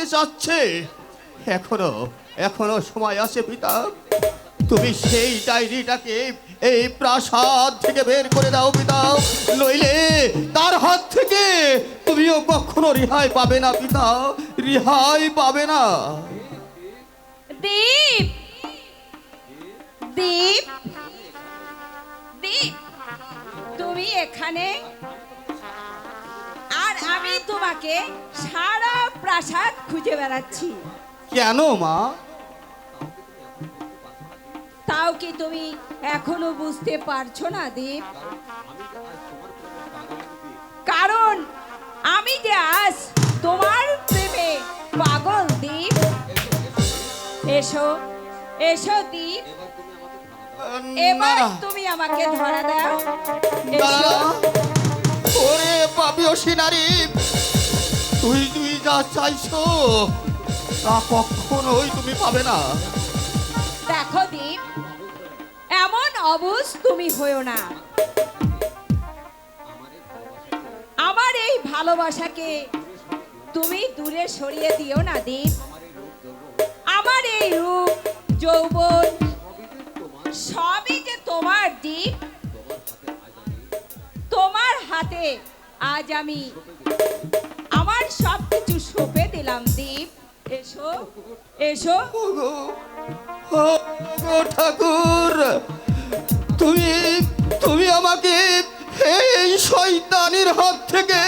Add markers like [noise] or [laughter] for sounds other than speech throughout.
মারতে চাচ্ছে এখনও এখনও সময় আছে পিতা। তুমি সেই ডায়েরিটাকে এই প্রাসাদ থেকে বের করে দাও পিতা। নইলে তার হাত থেকে তুমিও কখনো রেহাই পাবে না পিতা। রেহাই পাবে না। দীপ! দীপ! দীপ! তুমি এখানে আর আমি তোমাকে সারা প্রাসাদ খুঁজে বেড়াচ্ছি। কেন মা? তাও কি তুমি এখনও বুঝতে পারছ না দীপ? কারণ আমি যে আজ তোমার প্রেমে পাগল দীপ। এসো এসো দীপ। না। এবার তুমি আমাকে ধরা দাও। চাইছো? তা কখনোই তুমি পাবে না। দেখো দীপ, এমন অবুজ তুমি হয়েও না। আমার এই ভালোবাসাকে তুমি দূরে সরিয়ে দিও না, দীপ। আমার এই রূপ, যৌবন, সবই যে তোমার, দীপ, তোমার হাতে আজ আমি সব কিছু সঁপে দিলাম দীপ। এসো এসো। ওগো ঠাকুর তুমি তুমি আমাকে এই শয়তানের হাত থেকে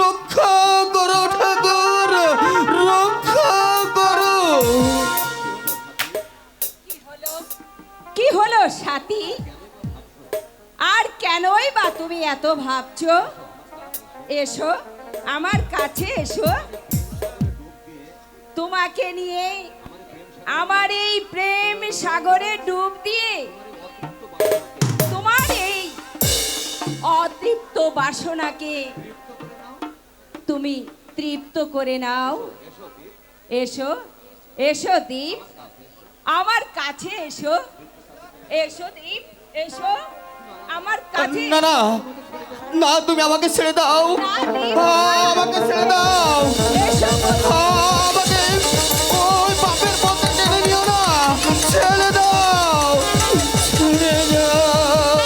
রক্ষা করো ঠাকুর রক্ষা করো। কি হলো? কি হলো সাথী? আর কেনই বা তুমি এত ভাবছ? এসো। আমার কাছে এসো। তোমাকে নিয়ে আমার এই প্রেম সাগরে ডুব দিয়ে তোমার এই অতৃপ্ত বাসনাকে তুমি তৃপ্ত করে নাও। এসো এসো দীপ। আমার কাছে এসো। এসো দীপ, এসো। আমার কাছে না না। না তুমি আমাকে ছেড়ে দাও। আমাকে ছেড়ে দাও। আমাকে ওই পাপের পথে টেনে নিও না। ছেড়ে দাও। ছেড়ে দাও।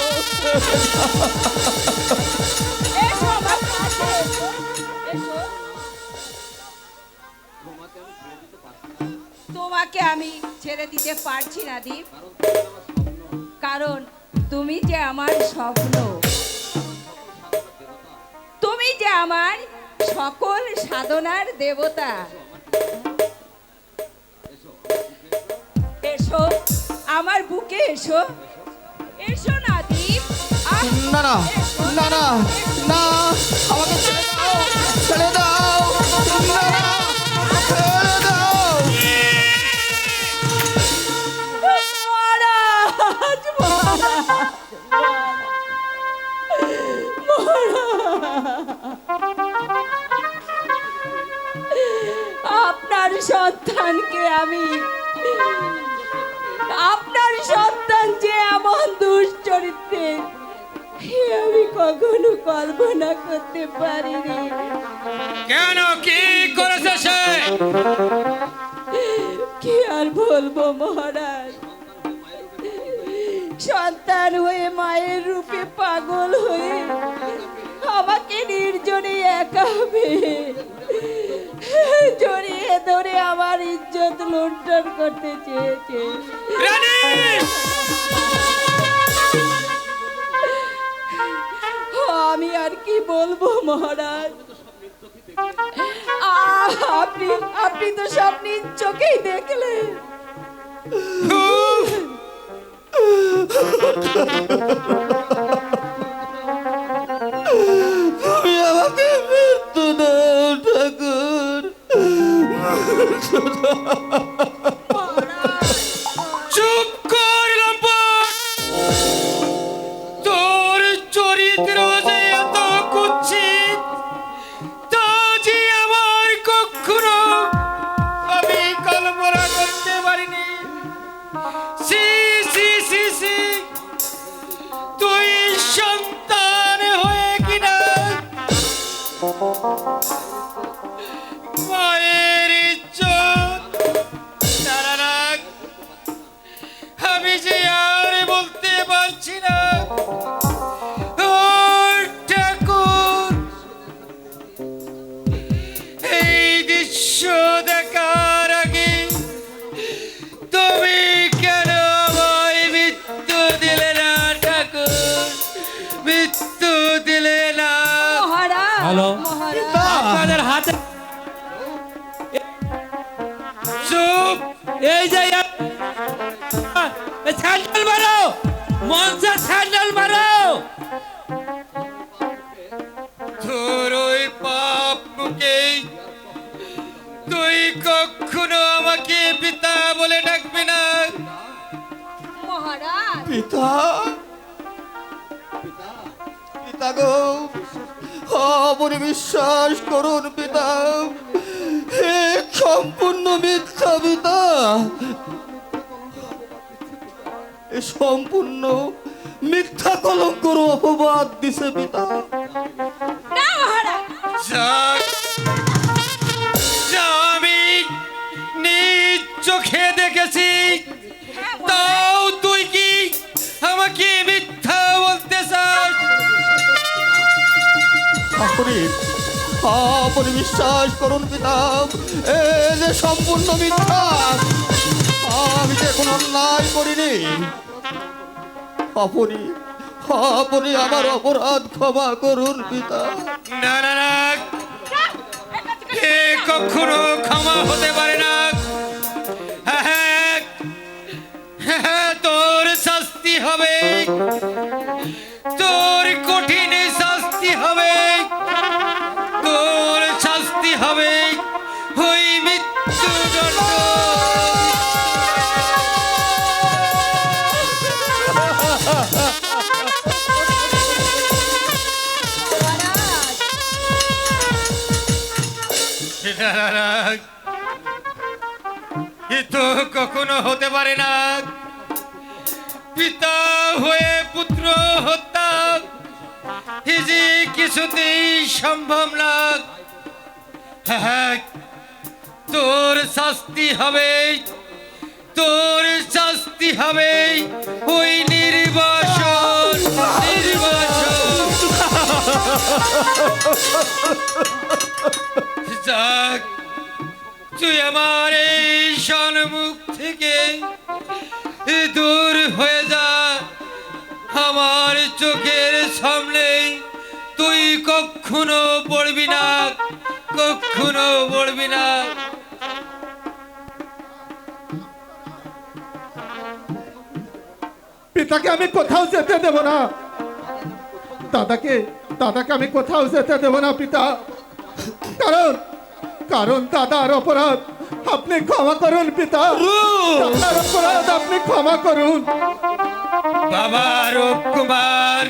তোমাকে আমি ছেড়ে দিতে পারছি না দীপ। কারণ তুমি যে আমার স্বপ্ন তুমি যে আমার সকল সাধনার দেবতা এসো আমার বুকে এসো এসো না দীপ না না এসো, না না না আমাকে ছেড়ে দাও ছেড়ে দাও না না আপনার সন্তানকে আমি আপনার সন্তান যে এমন দুশ্চরিত্রে আমি কখনো কল্পনা করতে পারিনি। কেন কি করেছে সে? কি আর বলব মহারাজ? সন্তান হয়ে মায়ের রূপে পাগল হয়ে আমাকে নির্জনে একা পেয়ে জড়িয়ে ধরে আমার ইজ্জত লুণ্ঠন করতে চেয়েছে। আমি আর কি বলব মহারাজ? আপনি আপনি তো সব নিজ চোখেই দেখলেন। তুমি আমাকে মৃত্যু দাও ঠাকুর। বিশ্বাস করুন পিতা। সম্পূর্ণ মিথ্যা পিতা। এ সম্পূর্ণ মিথ্যা কলঙ্কর অপবাদ দিছে পিতা। না মহারাজ। আপনি বিশ্বাস করুন পিতা এ যে সম্পূর্ণ মিথ্যা আমি যে কোনো অন্যায় করিনি। আপনি আপনি আমার অপরাধ ক্ষমা করুন পিতা। না না না। এ। কখনো ক্ষমা হতে পারে না। হ্যাঁ, হ্যাঁ, হ্যাঁ, তোর শাস্তি হবে। এ কখনো হতে পারে না। পিতা হয়ে পুত্র হত্যা এ কিছুতেই সম্ভব না। হ্যাঁ, তোর শাস্তি হবে। তোর শাস্তি হবে। ওই নির্বাসন নির্বাসন। যাক, তুই আমার এই সন্মুখ থেকে দূর হয়ে যা। আমার চোখের সামনে তুই কখনো পড়বি না, কখনো পড়বি না। পিতাকে আমি কোথাও যেতে দেব না। দাদাকে দাদাকে আমি কোথাও যেতে দেব না পিতা। কারণ কারণ দাদার অপরাধ আপনি ক্ষমা করুন পিতা। দাদার অপরাধ আপনি ক্ষমা করুন। বাবা রূপ কুমার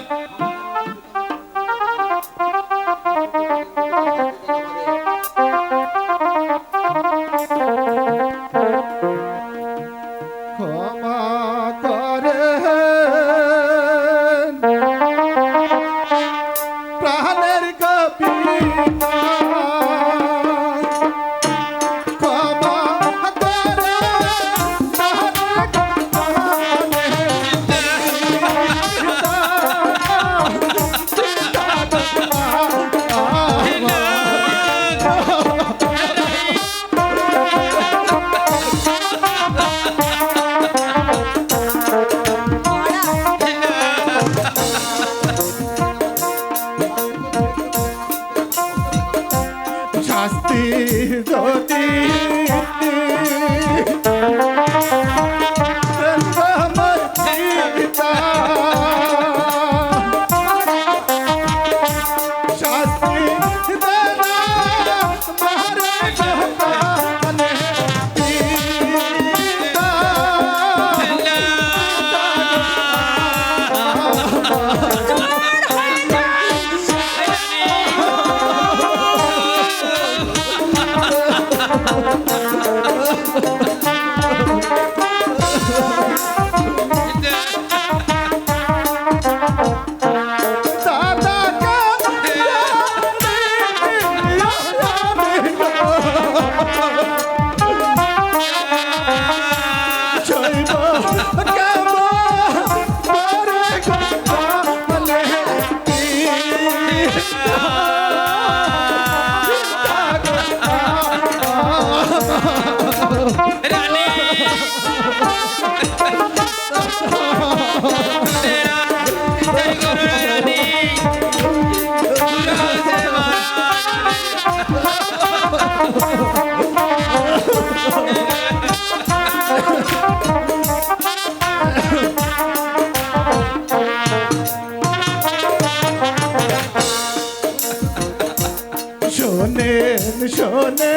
শোনে।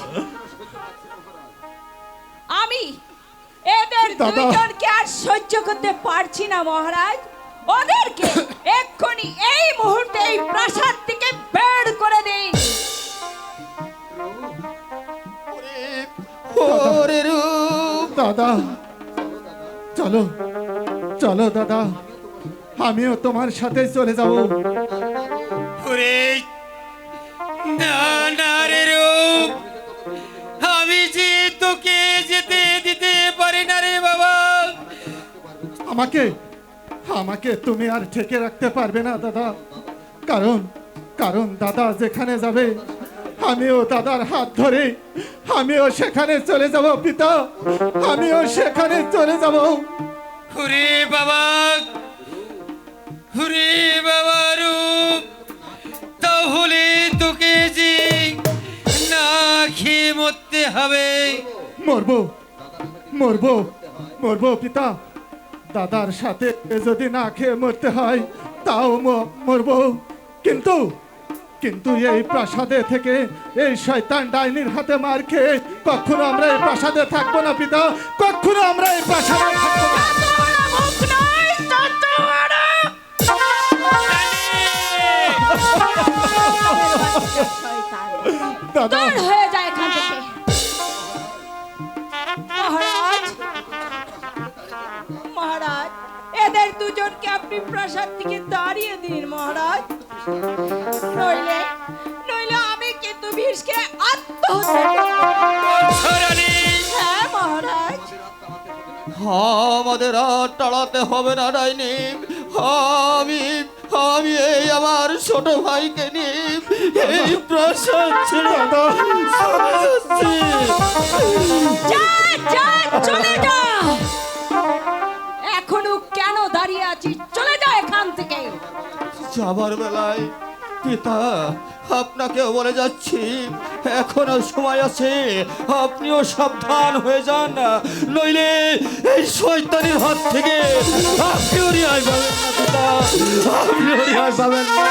মহারাজ আমি এদের দাদা। দুইজনকে আর সহ্য করতে পারছি না মহারাজ। ওদেরকে এক্ষুনি এই মুহূর্তে এই প্রাসাদ থেকে বের করে দিন। ওরে রূপ দাদা। চলো চলো দাদা। আমিও তোমার সাথে চলে যাব। ওরে না না রে রূপ। আমাকে আমাকে তুমি আর ঠেকে রাখতে পারবে না দাদা। কারণ কারণ দাদা যেখানে যাবে আমিও দাদার হাত ধরে আমিও সেখানে চলে যাব পিতা। আমিও সেখানে চলে যাব। ওরে বাবা ওরে বাবা রূপ তাহলে তোকে যে না খেয়ে মরতে হবে। মরবো মরবো মরবো পিতা। দাদার সাথে যদি না খেয়ে মরতে হয়, তাও মরবো। কিন্তু কিন্তু এই প্রাসাদে থেকে এই শয়তান ডাইনির হাতে মার খেয়ে কখনো আমরা এই প্রাসাদে থাকব না, পিতা। কখনো আমরা এই প্রাসাদে। দাদা হয়ে যায় এদের দুজনকে আপনি প্রাসাদ থেকে দাঁড়িয়ে দিন মহারাজ। নইলে নইলে আমি কিন্তু আত্মহত্যা করব। হ্যাঁ মহারাজ। আমাদের আর টাড়াতে হবে না ডাইনি। আমি আমি এই আমার ছোট ভাইকে নিয়ে এই প্রসাদ ছেড়ে চলে যা যা চলে যা। যাবার বেলায় পিতা, আপনাকেও বলে যাচ্ছি এখনও সময় আছে, আপনিও সাবধান হয়ে যান, নইলে এই শয়তানের হাত থেকে আপনিও পাবেন না, পিতা, আপনিও পাবেন না।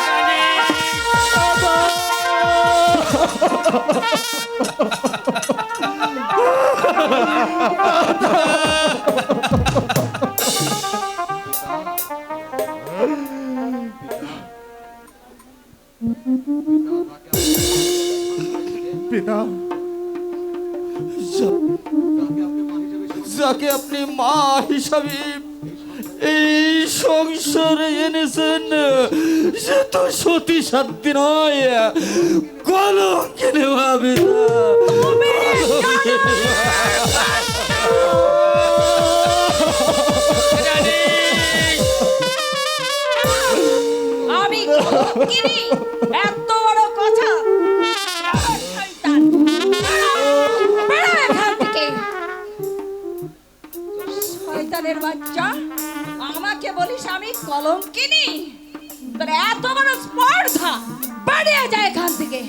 যাকে আপনি মা হিসাবে এই সংসারে এনেছেন, সে তো সতী সাধ্যি নয়। কলঙ্কিনী ভাবে আমি এত বড় কথা। শয়তানের বাচ্চা আমাকে বলিস আমি কলঙ্কিনী? তোর এত বড় স্পর্ধা বেরিয়ে যায় এখান থেকে।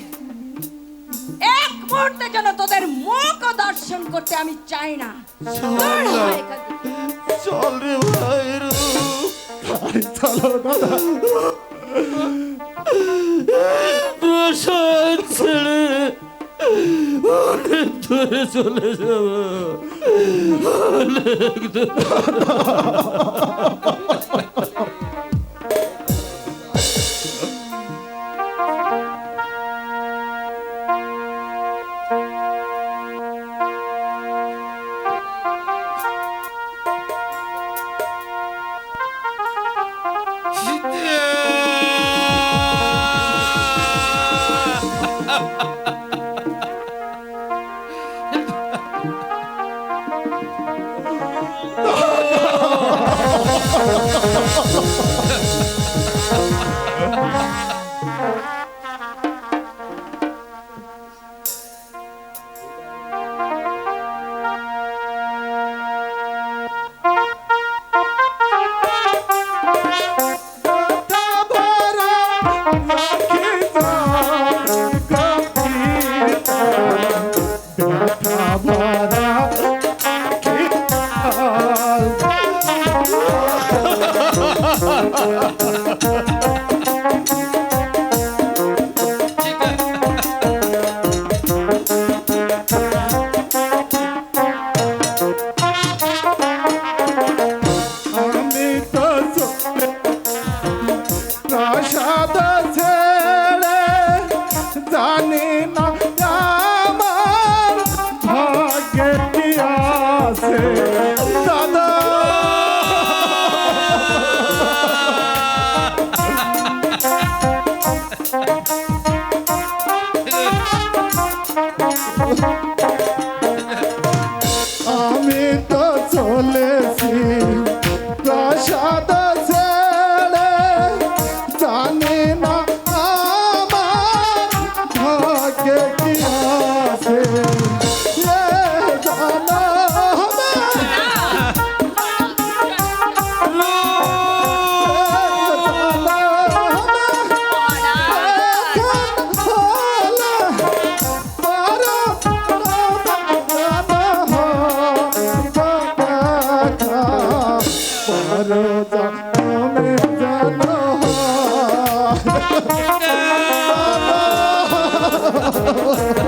এক মুহূর্তে যেন তোদের মুখ দর্শন করতে আমি চাই না। দূর হ এখান থেকে। চল রে ভাই আই, চলো দাদা প্রসাদ ছেড়ে অনেক দূরে চলে যাব অনেক দূরে। ঠিক দাদা। ハハハハ!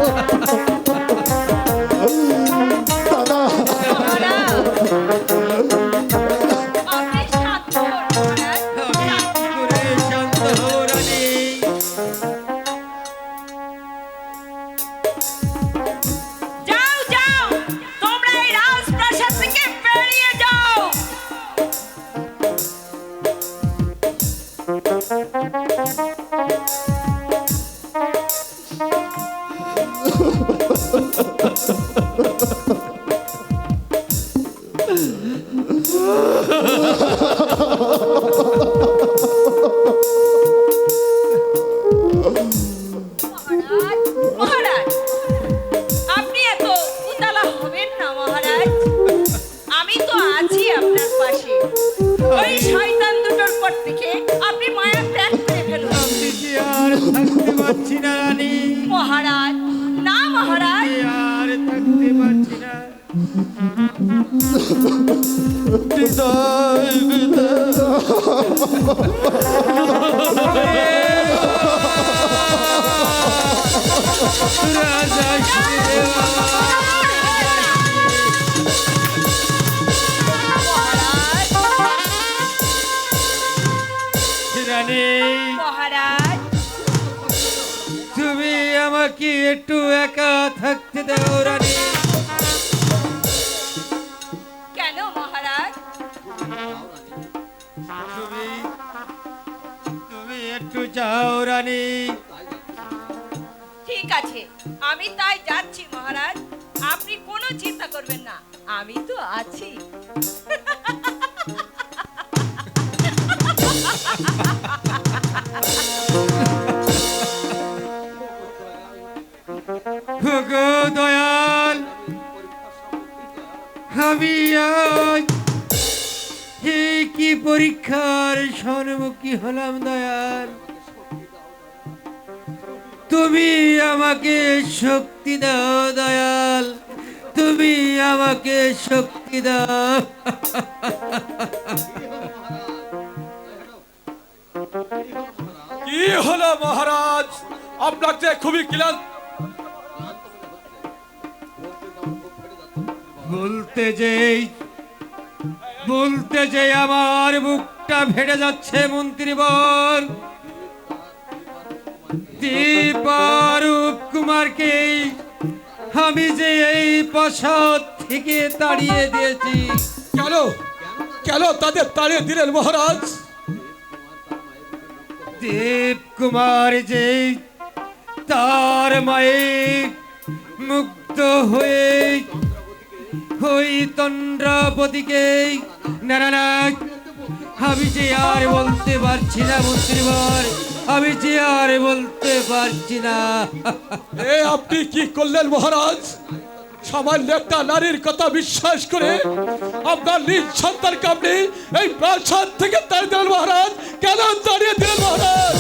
বিদায় রাজা [laughs] যাও রানী। ঠিক আছে আমি তাই যাচ্ছি মহারাজ। আপনি কোনো চিন্তা করবেন না আমি তো আছি। দয়াল আমি আজ কি পরীক্ষার সম্মুখী হলাম দয়াল। তুমি আমাকে শক্তি দাও দয়াল। তুমি আমাকে শক্তি দাও। কি হলো মহারাজ? আপনার যে খুবই ক্লান্ত। বলতে যেই বলতে যে আমার বুকটা ফেটে যাচ্ছে মন্ত্রীবর। দীপারূপ কুমারকে আমি যে এই প্রসাদ থেকে তাড়িয়ে দিয়েছি। কেন? কেন তাদের তাড়িয়ে দিলেন মহারাজ? দেব কুমার যে তার মায়ের মুগ্ধ হয়ে ওই তন্দ্রাপতিকে না আমি যে আর বলতে পারছি না মন্ত্রীবর আমি যে আর বলতে পারছি না। এ আপনি কি করলেন মহারাজ? সামান্য একটা নারীর কথা বিশ্বাস করে আপনার নিজ সন্তানকে আপনি এই প্রাসাদ থেকে তাড়িয়ে দিলেন মহারাজ। কেন তাড়িয়ে দিলেন মহারাজ?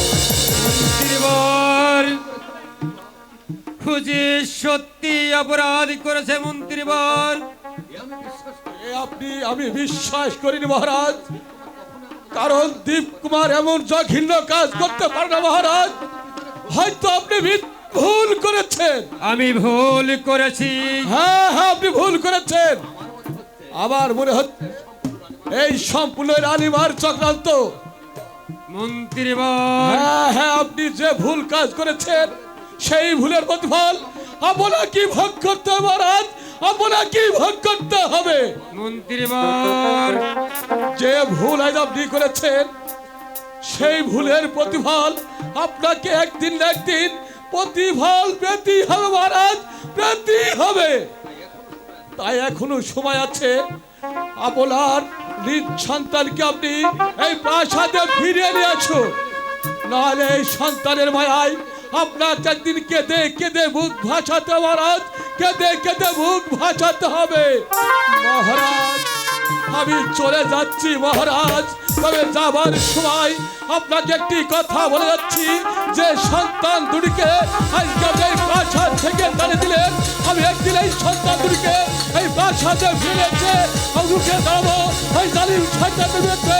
খুঁজে সত্যি অপরাধ করেছে মন্ত্রীবর। আপনি আমি বিশ্বাস করিনি মহারাজ। কারণ দীপ কুমার এমন জঘন্য কাজ করতে পারে না মহারাজ। হয়তো আপনি ভুল করেছেন। আমি ভুল করেছি। হ্যাঁ হ্যাঁ আপনি ভুল করেছেন। আমার মনে হচ্ছে এই সম্পূর্ণ রানীমার চক্রান্ত। মন্ত্রী হ্যাঁ হ্যাঁ আপনি যে ভুল কাজ করেছেন সেই ভুলের প্রতিফল আপনাকে ভোগ করতে মহারাজ? আপনাকে ভোগ করতে হবে। যে ভুল আজ আপনি করেছেন সেই ভুলের প্রতিফল আপনাকে একদিন না একদিন প্রতিফল হবে মহারাজ হবে। তাই এখনও সময় আছে আপনার নিজ সন্তানকে আপনি এই প্রাসাদে ফিরিয়ে নিয়ে আসুন। নাহলে এই সন্তানের মায়ায় আপনাকে একদিন কেঁদে কেঁদে মুখ ভাসাতে মহারাজ কেঁদে কেঁদে মুখ ভাসাতে হবে? মহারাজ, আমি চলে যাচ্ছি, মহারাজ। তবে যাবার সময় আপনাকে একটি কথা বলে যাচ্ছি। যে সন্তান দুটিকে আজকে প্রাসাদ থেকে তাড়িয়ে দিলেন, আমি একদিন এই সন্তান দুটিকে এই প্রাসাদে ফিরেছে আমি রুখে দাঁড়াবো ওই জালিম বিরুদ্ধে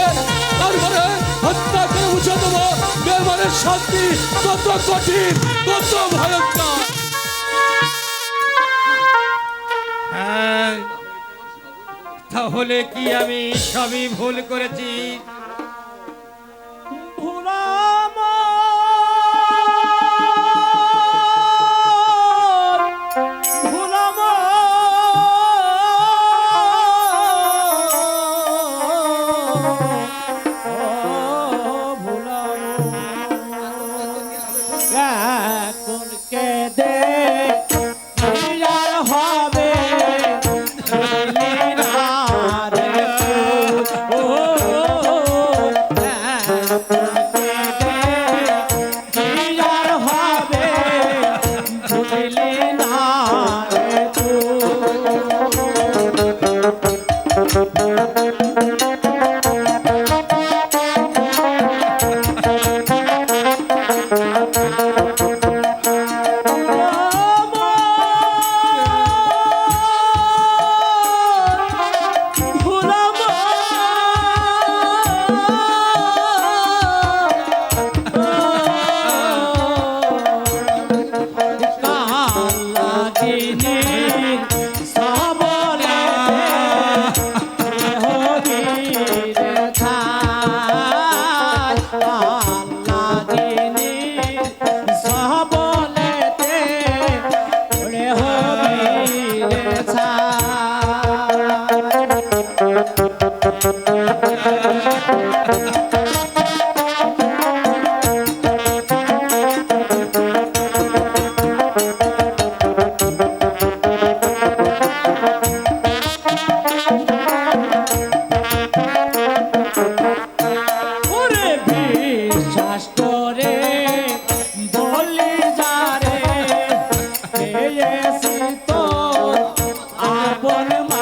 তারপরে হত্যা করে মুছে দেবো। বেমানের শান্তি কত কঠিন কত ভয়ঙ্কর। তাহলে কি আমি সবই ভুল করেছি? আপন